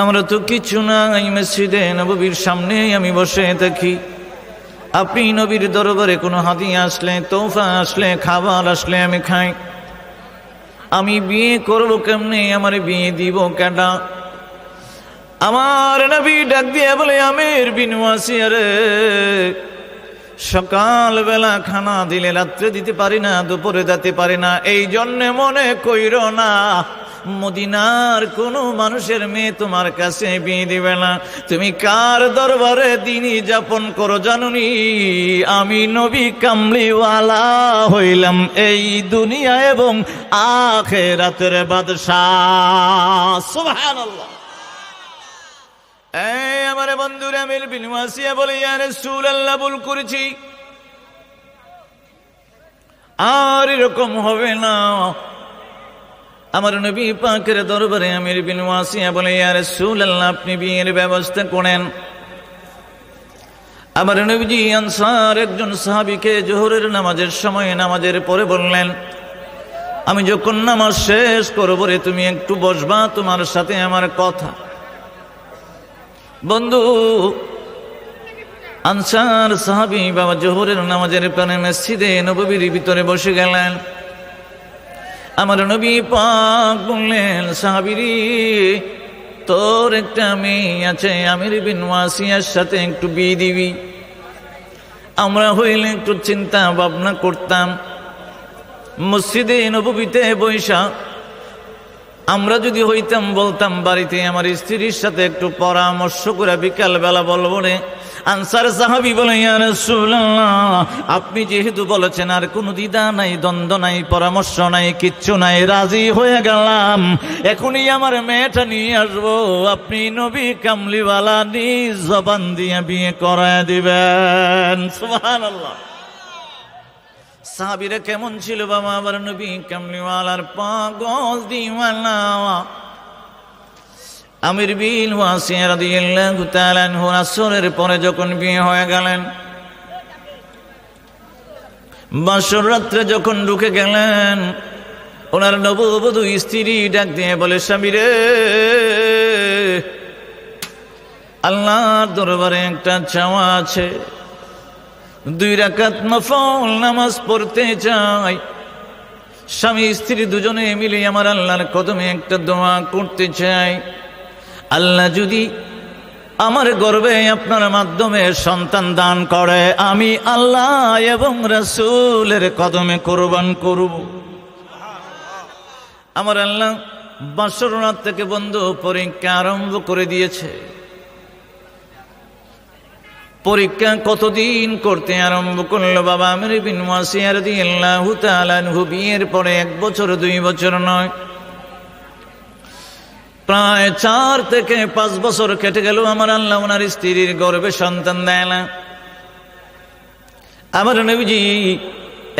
আমরা তো কিছু নাই, মসজিদে নবীর সামনে আমি বসে থাকি। আপনি নবীর দরবারে কোনো হাতি আসলে তোফা আসলে, খাবার আসলে আমি খাই। আমি বিয়ে করব কেমনে, আমার বিয়ে দিব কেডা আমার নবী ডাক দিয়ে বলে, আমের বিনুয়াসি আরে সকাল বেলা খানা দিলে, রাত্রে দিতে পারি না, দুপুরে দিতে পারি না এই জন্যে মনে কইর না মদিনার কোন মানুষের মেয়ে তোমার কাছে বিয়ে দিবে না। তুমি কার দরবারে দিনই যাপন করো জানুনি? আমি নবী কামলিওয়ালা হইলাম এই দুনিয়া এবং আখেরাতের বাদশাহ। সুবহানাল্লাহ। এই আমার বন্ধুরা বিনওয়াসিয়া বলে আল্লাহ আর এরকম হবে না। আমার নবী পাকের দরবারে আমির বিন ওয়াসিয়া বলে ইয়ারে সুল আল্লাহ আপনি বিয়ের ব্যবস্থা করেন। আমার নবীজি আনসার একজন সাহাবিকে জোহরের নামাজের সময় নামাজের পরে বললেন, আমি যখন নামাজ শেষ করব রে, তুমি একটু বসবা তোমার সাথে আমার কথা। বন্ধু, আনসার সাহাবি বাবা জোহরের নামাজের প্রাণে মসজিদে নবীর ভিতরে বসে গেলেন। আমার নবী পাক বললেন, সাহাবিরি, তোর একটা মেয়ে আছে, আমির বিন ওয়াসিয়ার সাথে একটু বিয়ে দিবি। আমরা হইলে একটু চিন্তা ভাবনা করতাম। মসজিদে নবীতে বৈশা, আমরা যদি হইতাম, বলতাম, বাড়িতে আমার স্ত্রীর সাথে একটু পরামর্শ করে বিকাল বেলা বলব রে আনসার সাহাবি বলে আপনি যেহেতু বলেছেন আর কোনো দ্বিধা নাই, দ্বন্দ্ব নাই, পরামর্শ নাই, কিচ্ছু নাই, রাজি হয়ে গেলাম, এখনই আমার মেয়েটা নিয়ে আসব। আপনি নবী কামলিওয়ালা নিজ জবান দিয়ে বিয়ে করায় দিবেন। সুবহানাল্লাহ। সাহাবিরা কেমন ছিল বাবা? আবার নবী কামলিওয়ালার পাগল দিওয়ালা। আমির বিন আসরের পরে যখন বিয়ে হয়ে গেলেন, বাসর রাত্রে যখন ঢুকে গেলেন, ওনার নববধূ স্ত্রী ডাক দিয়ে বলে, স্বামী রে, আল্লাহর দরবারে একটা চাওয়া আছে। দুই রাকাত নফল নামাজ পড়তে চাই। স্বামী স্ত্রী দুজনে মিলে আমার আল্লাহর কদমে একটা দোয়া করতে চাই। আল্লাহ যদি আমার গর্বে আপনার মাধ্যমে সন্তান দান করে, আমি আল্লাহ এবং রসুলের কদমে কোরবান করব। আমার আল্লাহ বাসর রাত থেকে বন্ধু পরীক্ষা আরম্ভ করে দিয়েছে। পরীক্ষা কতদিন করতে আরম্ভ করল বাবা আমির বিন ওয়াসিয়ার দিয়াল্লাহু তাআলা আনহু, বিয়ের পরে এক বছর, দুই বছর নয়। প্রায় চার থেকে পাঁচ বছর কেটে গেল আমার আল্লাহ ওনার স্ত্রীর গর্বে সন্তান দেয় না। আমার নবীজি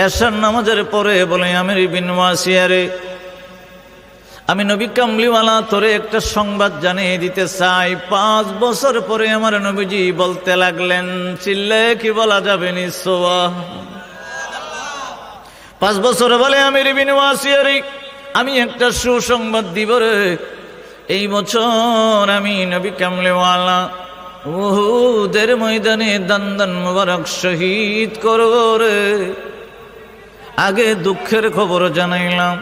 এসার নামাজের পরে বলে, আমির বিন আমি নবী কামলিওয়ালা, তোরে একটা সংবাদ জানিয়ে দিতে চাই। পাঁচ বছর পরে আমার নবীজি বলতে লাগলেন, চিল্লে কি বলা যাবে নিঃসোয়া পাঁচ বছর বলে আমি রিবিনওয়াসিয়ারি আমি একটা সুসংবাদ দিব রে। এই বছর আমি নবী কামলিওয়ালা উহুদের ময়দানে দান মুবারক শহীদ করব রে। আগে দুঃখের খবর জানাইলাম,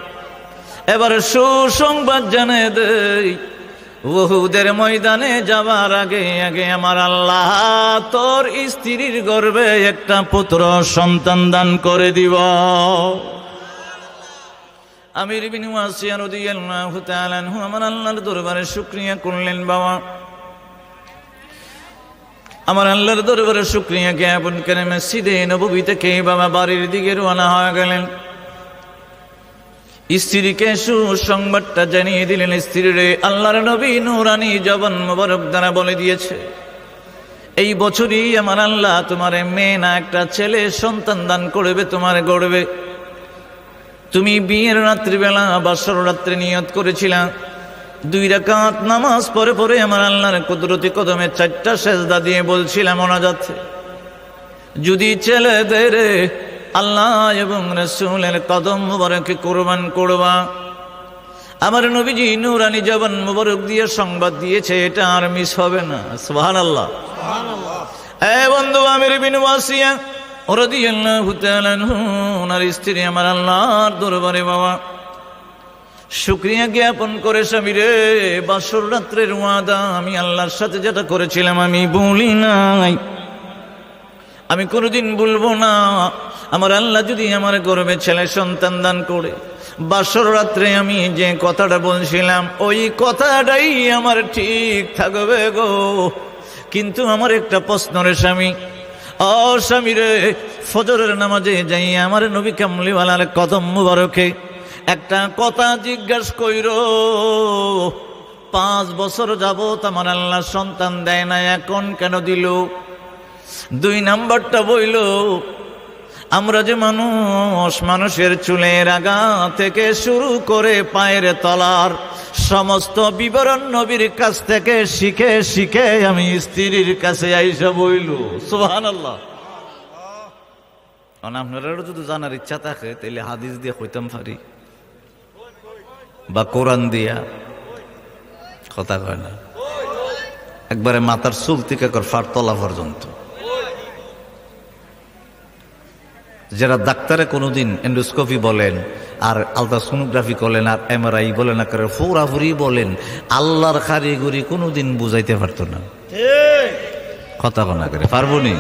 এবার সুসংবাদ জানে দেই। বহুদের ময়দানে যাবার আগে আগে আমার আল্লাহ তোর স্ত্রীর গর্বে একটা পুত্র সন্তান দান করে দিব। আমির বিন ওয়াসিয়া রাদিয়াল্লাহু তাআলা আনহু আমার আল্লাহর দরবারে শুকরিয়া করলেন, বাবা। আমার আল্লাহর দরবারে শুকরিয়া জ্ঞাপন করে মসজিদে নববী থেকে বাবা বাড়ির দিকে রওনা হয়ে গেলেন। স্ত্রীকে সুসংবাদটা জানিয়ে দিলেন, স্ত্রীরে আল্লাহর নবী নুরানি জবান মোবারক দ্বারা বলে দিয়েছে, এই বছরই আমার আল্লাহ তোমার মেয়ে না, একটা ছেলে সন্তান দান করবে, তোমার গড়বে তুমি বিয়ের রাত্রিবেলা বাসর রাত্রে নিয়ত করেছিলাম দুই রাকাত নামাজ পরে পরে আমার আল্লাহর কুদরতি কদমে চারটা সেজদা দিয়ে বলছিলাম ওনাজাত যদি ছেলেদের আল্লাহ এবং রসুলের কদম মুবারকে কোরবান করবা। আমার নবীজি নুরানি জবান মুবারক দিয়ে সংবাদ দিয়েছে এটা আর মিস হবে না। সুবহান আল্লাহ এ বন্ধু আমির বিন ওয়াসিয়া আনহু, ওনার স্ত্রী আমার আল্লাহর দরবারে বাবা। শুক্রিয়া জ্ঞাপন করে, স্বামী বাসর রাত্রের ওয়াদা আমি আল্লাহর সাথে যেটা করেছিলাম আমি বলি নাই। আমি কোনোদিন বলব না। আমার আল্লাহ যদি আমার গর্বে ছেলে সন্তান দান করে, বাসর রাত্রে আমি যে কথাটা বলছিলাম, ওই কথাটাই আমার ঠিক থাকবে গো। কিন্তু আমার একটা প্রশ্ন রে স্বামী ও স্বামী রে ফজরের নামাজে যাই, আমার নবী কামলিওয়ালার কদম মুবারকে একটা কথা জিজ্ঞাস কইর, পাঁচ বছর যাবত আমার আল্লাহ সন্তান দেয় না এখন কেন দিল? দুই নাম্বারটা বইল আমরা যে মানুষ, মানুষের চুলের আগা থেকে শুরু করে পায়ের তলার সমস্ত বিবরণ নবীর কাছ থেকে শিখে শিখে আমি স্ত্রীর কাছে আইসা বইল। সোহান আল্লাহ আপনারা যদি জানার ইচ্ছা থাকে তাহলে হাদিস দিয়ে কইতাম পারি। বা কোরআন দিয়া। কথা কয় না। একবারে মাথার চুল থেকে কর ফার তলা পর্যন্ত। যারা ডাক্তারে কোনোদিন এন্ডোস্কোপি বলেন আর আলট্রাসোনোগ্রাফি বলেন আর এমআরআই বলেন করে ফুরাফুরি বলেন, আল্লাহর কারিগরি কোনোদিন বুঝাইতে পারতো না। কথা কনা করে, পারব নি?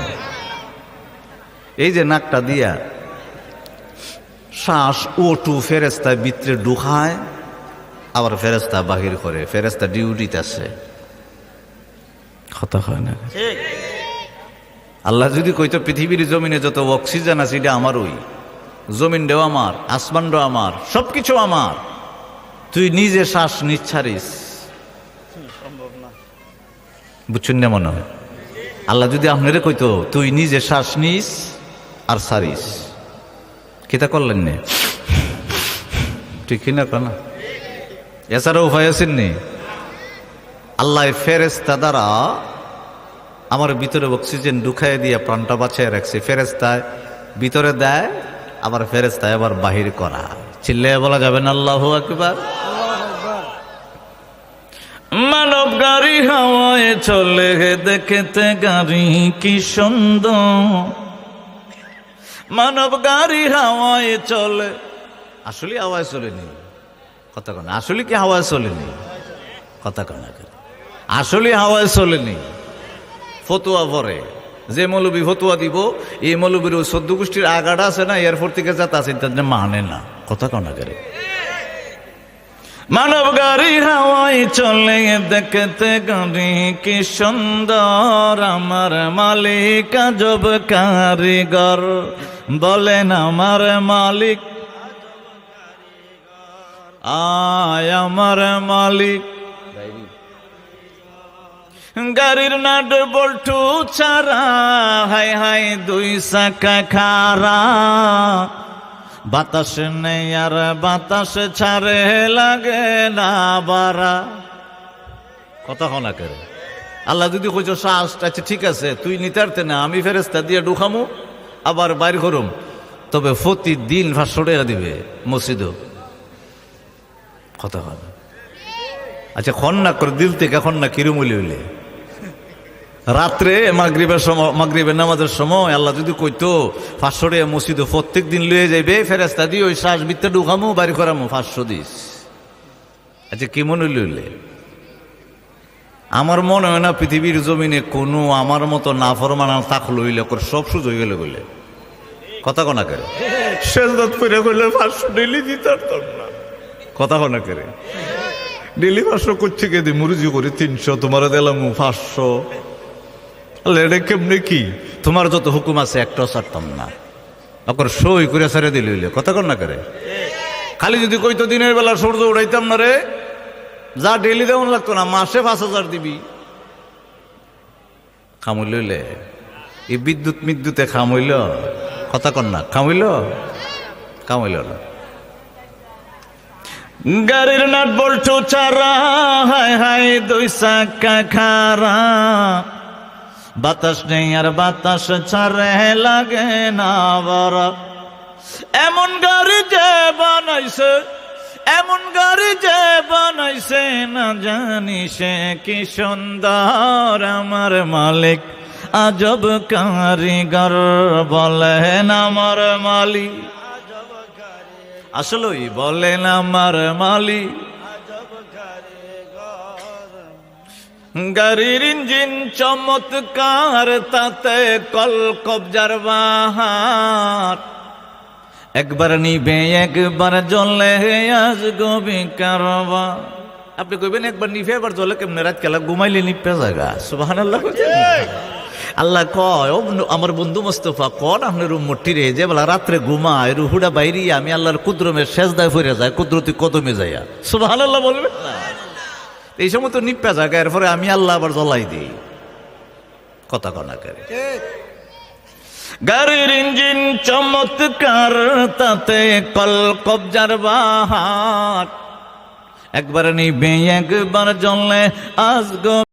এই যে নাকটা দিয়া শ্বাস ও টু ফেরেস্তা ভিতরে ঢুকায়, আবার ফেরেস্তা বাহির করে ফেরেস্তা ডিউটিতে আছে কথা হয় না আল্লাহ যদি কইতো, পৃথিবীর জমিনে যত অক্সিজেন আছে, এটা আমারই। জমিনটাও আমার, আসমানটাও আমার, সবকিছু আমার। তুই নিজে শ্বাস নিচ্ছারিস। বুঝছেন না মনে হয়? আল্লাহ যদি আপনারে কইতো, তুই নিজে শ্বাস নিস আর সারিস। কিতা করলেন নে? ঠিক না কেনা? এছাড়া উপায় আছেন নি? আল্লাহ ফেরেস্তা দ্বারা আমার ভিতরে অক্সিজেন ঢুকাই দিয়ে প্রাণটা বাঁচিয়ে রাখছে। ফেরেস্তায় ভিতরে দেয়, আবার ফেরেস্তায় আবার বাহির করা। চিল্লে বলা যাবে না, আল্লাহ একবার মানব গাড়ি হাওয়ায় চলে দেখতে গাড়ি কি সুন্দর। মানব গাড়ি হাওয়ায় চলে। আসলে হাওয়ায় চলেনি। কথা কনা, আসলে কি হাওয়ায় চলেনি? কথা কনা আসলে হাওয়ায় চলেনি। ফতুয়া পরে যে মৌলবী ফতুয়া দিব, এই মৌলবীর ওই সদ্য গোষ্ঠীর আগাটা আছে না, এয়ারপোর্ট থেকে যাতে আছে তাদের মানে না। কথা কনা করে মানব গাড়ি হাওয়ায় চলে দেখতে গাড়ি, কি সুন্দর আমার মালিক, আজব কারিগর। বলেন আমার মালিক, আয় আমার মালিক। গাড়ির নাট বল্টু চারা হাই হাই দুই চাকা খারা বাতাস নেই আর বাতাস ছাড়ে লাগে না বারা কথা হনা করে। আল্লাহ যদি কইছো শ্বাস আচ্ছা ঠিক আছে, তুই নিতারতে না, আমি ফেরেস্তা দিয়ে ঢুকামু, আবার বাইর করুম। তবে প্রতিদিন পাঁচশো টাকা দিবে মসজিদ। কথা হবে আচ্ছা খন্না করে, দিল থেকে খন্না কিরুমুলি হইলে? রাত্রে মাগরিবের সময় মাগরিবের নামাজের সময় আল্লাহ যদি কইতো পাঁচশো টাকা মসজিদে প্রত্যেক দিন লয়ে যাইবে ফেরেস্তা দিয়ে ওই শ্বাস বিত্তে ঢুকামু বাড়ি করামু পাঁচশো দিস। আচ্ছা কি মনে লইলে? আমার মনে হয় না পৃথিবীর জমিনে কোনো আমার মতো না ফরমান তাক লইলে করে সব সুযোগ গেলে বলে। কথা কনা করে? শেষদাত করে করলে পাঁচশো ডেলি দিতে না। কথা কনা করে? ডেলি পাঁচশো করছে কে দি মুরুজি করে তিনশো তোমার দিলাম পাঁচশো লেডে কেমনে কি? তোমার যত হুকুম আছে, একটাও ছাড়তাম না। অকর সই করে ছেড়ে দিল কথা কর না করে? খালি যদি কইতো দিনের বেলা সূর্য উড়াইতাম না রে, যা ডেলি দেওয়ান লাগতো না, মাসে পাঁচ হাজার দিবি। খামইলে এই বিদ্যুৎ মিদ্যুতে খামইল কথা কর না খামইল কামইল না। গাড়ির নাট বল্টু চারা, হায় হায় দুই চাকা খারা বাতাস নেই আর বাতাস ছাড়ে লাগে না বড় এমন গাড়ি যে বানাইছে, এমন গাড়ি যে বানাইছে, না জানি সে কি সুন্দর আমার মালিক। আজব কারিগর বলেন আমার মালিক। আসলেই বলেন আমার মালিক। গাড়ির ইঞ্জিন চমৎকার, তাতে কল কবজার বাহার। একবার নিবে, একবার জলে আজ গবি কারবা। আপনি কইবেন একবার নিভে একবার জলে কেমনে? রাত খেলা ঘুমাইলে নিপে জায়গা। সুবাহান আল্লাহ আল্লাহ কয় আমার বন্ধু মোস্তফা কন আপনার উম্মটি রে, যে বলা রাত্রে ঘুমায়, রুহুডা বাইরি আমি আল্লাহর কুদ্রমের শেষ দায় ফিরে যায়, কুদরতি কদমে যাইয়া। সুবাহান আল্লাহ বলবেন না। এই সময় তো নিপা জায়গা, এরপরে আমি আল্লাহ আবার জ্বলাই দিই। কথা কনা করে গাড়ির ইঞ্জিন চমৎকার, তাতে কল কবজার বাহার। একবার নিবে একবার জ্বললে আজ